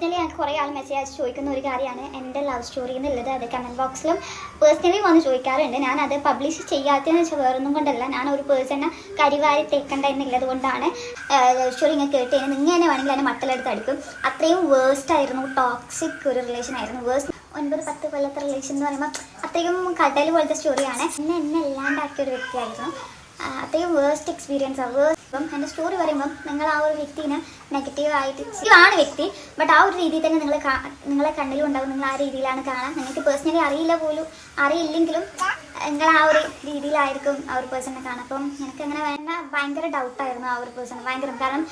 Personally എനിക്ക് കുറേ ആൾ message അയച്ച് ചോദിക്കുന്ന ഒരു കാര്യമാണ് എന്റെ ലവ് സ്റ്റോറി എന്നുള്ളത്. അത് കമന്റ് ബോക്സിലും പേഴ്സണലി വന്ന് ചോദിക്കാറുണ്ട്. ഞാൻ അത് പബ്ലിഷ് ചെയ്യാത്തതെന്ന് വെച്ചാൽ വേറൊന്നും കൊണ്ടല്ല. ഞാൻ ഒരു പേഴ്സണെ കരിവാരി തേക്കണ്ട എന്നുള്ളത് കൊണ്ടാണ് ലവ് സ്റ്റോറി ഇങ്ങനെ കേട്ട് കഴിഞ്ഞാൽ നിങ്ങൾ തന്നെ വേണമെങ്കിൽ അതിനെ മട്ടലെടുത്ത് അടുക്കും. അത്രയും വേഴ്സ്റ്റ് ആയിരുന്നു. ടോക്സിക് ഒരു റിലേഷൻ ആയിരുന്നു. വേസ്റ്റ് ഒൻപത് പത്ത് കൊല്ലത്തെ റിലേഷൻ എന്ന് പറയുമ്പോൾ അത്രയും കടൽ പോലത്തെ സ്റ്റോറിയാണ് എന്നെ എന്നെ ഇല്ലാണ്ടാക്കിയ ഒരു വ്യക്തിയായിരുന്നു. അത്രയും വേസ്റ്റ് എക്സ്പീരിയൻസ് ആണ് വേസ്റ്റ് ഇപ്പം എന്റെ സ്റ്റോറി പറയുമ്പം നിങ്ങൾ ആ ഒരു വ്യക്തിനെ നെഗറ്റീവ് ആയിട്ട് ആണ് വ്യക്തി ബട്ട് ആ ഒരു രീതിയിൽ തന്നെ നിങ്ങൾ നിങ്ങളെ കണ്ണിലും ഉണ്ടാവും നിങ്ങൾ ആ രീതിയിലാണ് കാണാൻ. നിങ്ങൾക്ക് പേഴ്സണലി അറിയില്ല പോലും അറിയില്ലെങ്കിലും നിങ്ങൾ ആ ഒരു രീതിയിലായിരിക്കും ആ ഒരു പേഴ്സണിനെ കാണാം അപ്പം എനിക്ക് അങ്ങനെ വേണ്ട ഭയങ്കര ഡൗട്ടായിരുന്നു ആ ഒരു പേഴ്സൺ ഭയങ്കര കാരണം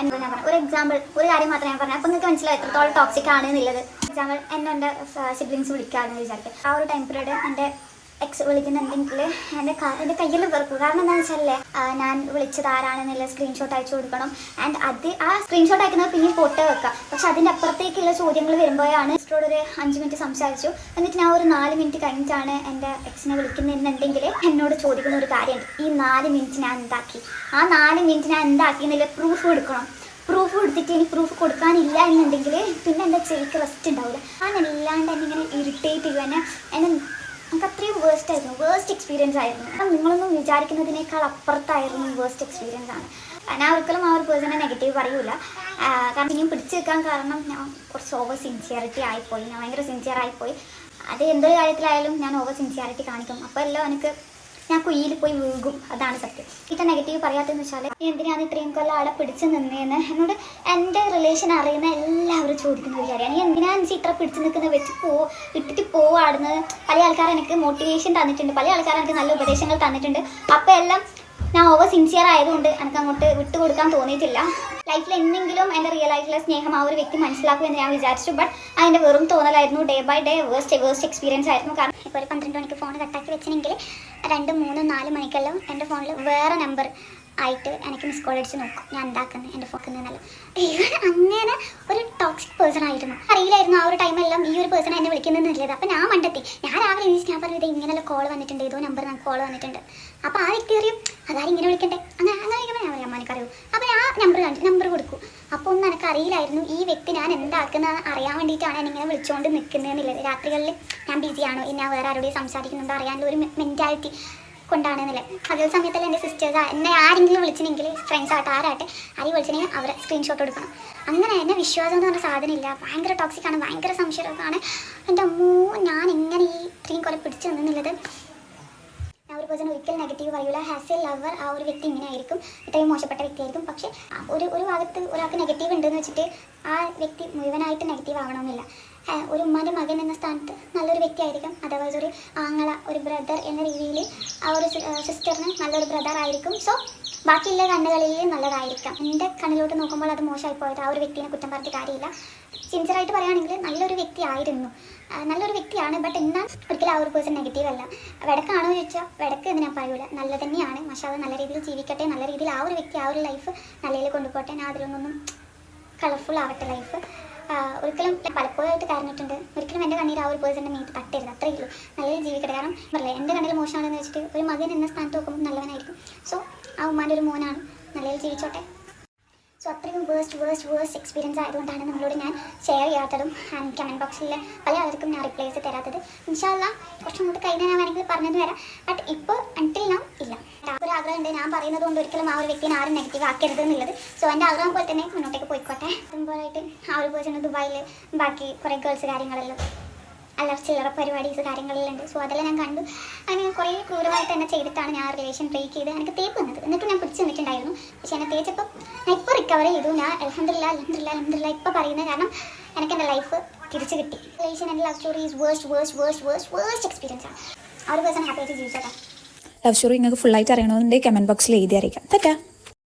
എന്താ ഞാൻ പറഞ്ഞത് ഒരു എക്സാമ്പിൾ ഒരു കാര്യം മാത്രമേ ഞാൻ പറഞ്ഞു. അപ്പം നിങ്ങൾക്ക് മനസ്സിലായി എത്രത്തോളം ടോക്സിക് ആണ് എന്നുള്ളത് എക്സാമ്പിൾ എന്നെ എന്റെ സിബ്ലിങ്സ് വിളിക്കാമെന്ന് വിചാരിക്കുക ആ ഒരു ടൈം പീരീഡ് എന്റെ എക്സ് വിളിക്കുന്നുണ്ടെങ്കിൽ എന്റെ എന്റെ കയ്യിൽ വെറുക്കും കാരണം എന്താണെന്ന് വെച്ചാലേ ഞാൻ വിളിച്ചത് ആരാണെന്നുള്ള സ്ക്രീൻഷോട്ട് അയച്ചു കൊടുക്കണം. ആൻഡ് അത് ആ സ്ക്രീൻഷോട്ട് അയക്കുന്നത് പിന്നെ പൊട്ട് വെക്കാം. പക്ഷെ അതിന്റെ അപ്പുറത്തേക്കുള്ള ചോദ്യങ്ങൾ വരുമ്പോഴാണ് എക്സ്ട്രോട് ഒരു അഞ്ച് മിനിറ്റ് സംസാരിച്ചു. എന്നിട്ട് ഞാൻ ഒരു നാല് മിനിറ്റ് കഴിഞ്ഞിട്ടാണ് എന്റെ എക്സിനെ വിളിക്കുന്നുണ്ടെങ്കിൽ എന്നോട് ചോദിക്കുന്ന ഒരു കാര്യമുണ്ട്. ഈ നാല് മിനിറ്റ് ഞാൻ എന്താക്കി? ആ നാല് മിനിറ്റ് ഞാൻ എന്താക്കി എന്നുള്ള പ്രൂഫ് കൊടുക്കണം പ്രൂഫ് കൊടുത്തിട്ട് എനിക്ക് പ്രൂഫ് കൊടുക്കാനില്ല എന്നുണ്ടെങ്കിൽ പിന്നെ എന്റെ ചെവിക്ക് റെസ്റ്റ് ഉണ്ടാവില്ല ഞാൻ അല്ലാണ്ട് എന്നെ ഇങ്ങനെ ഇറിറ്റേറ്റ് ചെയ്യുക എന്നെ എന്നെ നമുക്ക് അത്രയും വേസ്റ്റ് ആയിരുന്നു. വേസ്റ്റ് എക്സ്പീരിയൻസ് ആയിരുന്നു. നിങ്ങളൊന്നും വിചാരിക്കുന്നതിനേക്കാൾ അപ്പുറത്തായിരുന്നു വേസ്റ്റ് എക്സ്പീരിയൻസ് ആണ്. ഞാൻ ഒരിക്കലും ആ ഒരു പേഴ്സണെ നെഗറ്റീവ് പറയൂല. കാരണം ഇനിയും പിടിച്ചു നിൽക്കാൻ കാരണം ഞാൻ കുറച്ച് ഓവർ സിൻസിയറിറ്റി ആയിപ്പോയി. ഞാൻ ഭയങ്കര സിൻസിയർ ആയിപ്പോയി. അത് എന്തൊരു കാര്യത്തിലായാലും ഞാൻ ഓവർ സിൻസിയറിറ്റി കാണിക്കും. അപ്പോൾ എല്ലാം എനിക്ക് ഞാൻ കുയ്യിൽ പോയി വീകും അതാണ് സത്യം. ഇത്ര നെഗറ്റീവ് പറയാത്തതെന്ന് വെച്ചാൽ എന്തിനാണ് ഇത്രയും കൊല്ലം ആളെ പിടിച്ച് നിന്നേന്ന്? എന്നോട് എന്റെ റിലേഷൻ അറിയുന്ന എല്ലാവരും ചോദിക്കുന്ന ഒരു കാര്യമാണ്. നീ എന്തിനാണ് നീ ഇത്ര പിടിച്ച് നിൽക്കുന്നത്? വെച്ച് പോ ഇട്ടിട്ട് പോവാടുന്നത് പല ആൾക്കാർ എനിക്ക് മോട്ടിവേഷൻ തന്നിട്ടുണ്ട്. പല ആൾക്കാർ എനിക്ക് നല്ല ഉപദേശങ്ങൾ തന്നിട്ടുണ്ട്. അപ്പോൾ എല്ലാം ഞാൻ ഓവർ സിൻസിയർ ആയതുകൊണ്ട് എനിക്ക് അങ്ങോട്ട് വിട്ടുകൊടുക്കാൻ തോന്നിയിട്ടില്ല. ലൈഫിൽ എന്തെങ്കിലും എന്റെ റിയൽ ആയിട്ടുള്ള സ്നേഹം ആ ഒരു വ്യക്തി മനസ്സിലാക്കുമെന്ന് ഞാൻ വിചാരിച്ചു. ബട്ട് അതിന്റെ വെറും തോന്നലായിരുന്നു day by day waste waste experience ആയിരുന്നു. കാരണം ഇപ്പോൾ ഒരു പന്ത്രണ്ട് മണിക്ക് ഫോൺ കട്ടാക്കി വെച്ചിട്ടുണ്ടെങ്കിൽ രണ്ട് മൂന്ന് നാല് മണിക്കെല്ലാം എന്റെ ഫോണിൽ വേറെ നമ്പർ ആയിട്ട് എനിക്ക് മിസ് കോൾ അടിച്ച് നോക്കും. ഞാൻ ഉണ്ടാക്കുന്നത് എന്റെ ഫോക്കിൽ നിന്നല്ല അങ്ങനെ ഒരു ടോക്സിക് പേഴ്സൺ ആയിരുന്നു. അറിയില്ലായിരുന്നു ആ ഒരു ടൈമെല്ലാം ഈ ഒരു പേഴ്സൺ എന്നെ വിളിക്കുന്നില്ലത് അപ്പം ഞാൻ മണ്ടെത്തി ഞാൻ രാവിലെ എണീച്ച് ഞാൻ പറഞ്ഞത് ഇങ്ങനെയുള്ള കോൾ വന്നിട്ടുണ്ട്. ഏതോ നമ്പർ നമുക്ക് കോൾ വന്നിട്ടുണ്ട്. അപ്പോൾ ആ വ്യക്തി അറിയും അതാരും ഇങ്ങനെ വിളിക്കണ്ടേ? അങ്ങനെ അങ്ങനെ വിളിക്കുമ്പോൾ ഞാൻ പറയാം എനിക്കറിയൂ അപ്പോൾ ഞാൻ നമ്പർ കാണിച്ചു നമ്പർ കൊടുക്കും. അപ്പോൾ ഒന്നും എനിക്ക് അറിയില്ലായിരുന്നു ഈ വ്യക്തി ഞാൻ എന്താക്കുന്ന അറിയാൻ വേണ്ടിയിട്ടാണ് എന്നെ ഇങ്ങനെ വിളിച്ചുകൊണ്ട് നിൽക്കുന്നതെന്നുള്ളത് രാത്രികളിൽ ഞാൻ ബിസിയാണോ ഇനി ഞാൻ വേറെ ആരോടെയും സംസാരിക്കുന്നുണ്ടോ? അറിയാനുള്ള ഒരു മെന്റാലിറ്റി കൊണ്ടാണെന്നില്ല അതേ സമയത്തല്ല എന്റെ സിസ്റ്റേഴ്സ് എന്നെ ആരെങ്കിലും വിളിച്ചിനെങ്കിൽ ഫ്രണ്ട്സ് ആട്ടെ ആരാട്ടെ ആരെയും വിളിച്ചിട്ടുണ്ടെങ്കിൽ അവരെ സ്ക്രീൻഷോട്ട് എടുക്കണം അങ്ങനെ എന്നെ വിശ്വാസം എന്ന് പറഞ്ഞ സാധനം ഇല്ല. ഭയങ്കര ടോക്സിക്കാണ് ഭയങ്കര സംശയമാണ് എന്റെ അമ്മൂ ഞാൻ എങ്ങനെ ഈ ഇത്രയും കുറെ പിടിച്ചു നിന്നുള്ളത് ഞാൻ ഒരു പേഴ്സൺ ഒരിക്കലും നെഗറ്റീവ് പറയൂല. ഹാസ് എ ലവർ ആ ഒരു വ്യക്തി ഇങ്ങനെ ആയിരിക്കും. ഇത്രയും മോശപ്പെട്ട വ്യക്തിയായിരിക്കും പക്ഷേ ഒരു ഒരു ഭാഗത്ത് ഒരാൾക്ക് നെഗറ്റീവ് ഉണ്ടെന്ന് വെച്ചിട്ട് ആ വ്യക്തി മുഴുവനായിട്ട് നെഗറ്റീവ് ആവണമെന്നില്ല. ആ, ഒരു ഉമ്മാന്റെ മകൻ എന്ന സ്ഥാനത്ത് നല്ലൊരു വ്യക്തിയായിരിക്കും. അതേപോലെ ഒരു ആങ്ങള ഒരു ബ്രദർ എന്ന രീതിയിൽ ആ ഒരു സിസ്റ്ററിന് നല്ലൊരു ബ്രദർ ആയിരിക്കും. സോ ബാക്കിയുള്ള കണ്ണുകളിൽ നല്ലതായിരിക്കാം. എന്റെ കണ്ണിലോട്ട് നോക്കുമ്പോൾ അത് മോശമായി പോയത് ആ ഒരു വ്യക്തിനെ കുറ്റം പറഞ്ഞിട്ട് കാര്യമില്ല. സിൻസിയറായിട്ട് പറയുകയാണെങ്കിൽ നല്ലൊരു വ്യക്തി ആയിരുന്നു നല്ലൊരു വ്യക്തിയാണ്. ബട്ട് എന്നാൽ ഒരിക്കലും ആ ഒരു പേഴ്സൺ നെഗറ്റീവ് അല്ല. വെടക്കാണോ എന്ന് ചോദിച്ചാൽ വെടക്ക് എന്ന് ഞാൻ പറയൂല. നല്ല തന്നെയാണ് പക്ഷേ അത് നല്ല രീതിയിൽ ജീവിക്കട്ടെ. നല്ല രീതിയിൽ ആ ഒരു വ്യക്തി ആ ഒരു ലൈഫ് നല്ല രീതിയിൽ കൊണ്ടുപോകട്ടെ. ഞാൻ അതിലൊന്നും കളർഫുൾ ആവട്ടെ ലൈഫ് ഒരിക്കലും പലപ്പോഴായിട്ട് കരഞ്ഞിട്ടുണ്ട്. ഒരിക്കലും എന്റെ കണ്ണീർ ആ ഒരു പേഴ്സന്റെ മീത്ത് തട്ടരുത്. അത്രയേ ഉള്ളൂ. നല്ല ജീവിക്കട്ടെ. കാരണം പറയില്ല എന്റെ കണ്ണിൽ മോശമാണെന്ന് വെച്ചിട്ട് ഒരു മകൻ എന്ന സ്ഥാനത്ത് നോക്കുമ്പോൾ നല്ലവനായിരിക്കും. സോ ആ ഉമ്മാന്റെ ഒരു മോനാണ്. നല്ല രീതിയിൽ ജീവിച്ചോട്ടെ. സോ അത്രയും വേസ്റ്റ് വേസ്റ്റ് വേസ്റ്റ് എക്സ്പീരിയൻസ് ആയതുകൊണ്ടാണ് നിങ്ങളോട് ഞാൻ ഷെയർ ചെയ്യാത്തതും ആൻഡ് കമന്റ് ബോക്സിൽ പല ആൾക്കും ഞാൻ റിപ്ലൈസ് തരാത്തത്. ഇൻഷാല്ല കുറച്ചും കൂടി കഴിഞ്ഞാൽ ഞാൻ വേണമെങ്കിൽ പറഞ്ഞത് വരാം. ബട്ട് ഇപ്പോൾ അൺടിൽ നാം ഇല്ല. ഉണ്ട്. ഞാൻ പറയുന്നത് കൊണ്ട് ഒരിക്കലും ആ ഒരു വ്യക്തിനെ ആരും നെഗറ്റീവ് ആക്കരുത് എന്നുള്ളത്. സോ എന്റെ ആഗ്രഹം പോലെ തന്നെ മുന്നോട്ടേക്ക് പോയിക്കോട്ടെ. സിമ്പിളായിട്ട് ആ ഒരു പേഴ്സൺ ദുബായിൽ ബാക്കി കുറേ ഗേൾസ് കാര്യങ്ങളെല്ലാം അല്ലറ ചില്ലറ പരിപാടീസ് കാര്യങ്ങളെല്ലാം ഉണ്ട് സോ അതെല്ലാം ഞാൻ കണ്ടു. അങ്ങനെ കുറേ ക്രൂരമായിട്ട് എന്നെ ചെയ്തിട്ടാണ് ഞാൻ റിലേഷൻ ബ്രേക്ക് ചെയ്ത് എനിക്ക് തേപ്പ് വന്നത്. എന്നിട്ട് ഞാൻ പിടിച്ച് നിന്നിട്ടുണ്ടായിരുന്നു. പക്ഷേ എന്നെ തേച്ചപ്പം ഞാൻ ഇപ്പോൾ റിക്കവർ ചെയ്തു. ഞാൻ അലഹമില്ല അലഹമില്ല അലഹമില്ല ഇപ്പോൾ പറയുന്നത് കാരണം എനിക്ക് എന്റെ ലൈഫ് തിരിച്ച് കിട്ടി. റിലേഷൻ എന്റെ love story is waste waste waste waste waste experience ആണ്. ആ ഒരു പേഴ്സൺ ഹാപ്പി ആയിട്ട് ജീവിച്ചോട്ടെ. ലവ് സ്റ്റോറി നിങ്ങൾക്ക് ഫുള്ളായിട്ട് അറിയണമെന്നുണ്ടെങ്കിൽ കമന്റ് ബോക്സിൽ എഴുതി അറിയിക്കാം. തെറ്റാ?